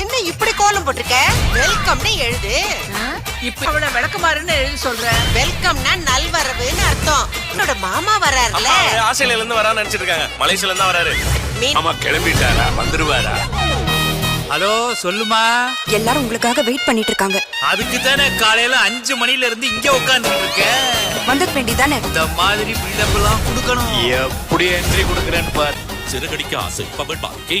என்ன இப்படி கோலம் போட்டிருக்க? வெல்கம்னு எழுது. இப்ப அவள விளக்குமாறுன்னு எழுதி சொல்றேன் வெல்கம்னா நல்வரவுன்னு அர்த்தம். உன்னோட மாமா வராருல ஆஸ்திரேலியால இருந்து வரான்னு நினைச்சிட்டு இருக்காங்க மலேசியால இருந்து தான் வராரு. ஆமா கிளம்பிட்டாரா? வந்துருவாரா? ஹலோ சொல்லுமா. எல்லாரும் உங்களுக்காக வெயிட் பண்ணிட்டு இருக்காங்க அதுக்கு தானே காலையில அஞ்சு மணில இருந்து இங்க உட்கார்ந்துட்டு இருக்கேன் வந்துட வேண்டியதானே இந்த மாதிரி பில்டப் எல்லாம் கொடுக்கணும். எப்படி என்ட்ரி கொடுக்குறேன்னு பார். சிறகடிக்க ஆசை. பகல் பார்க்கே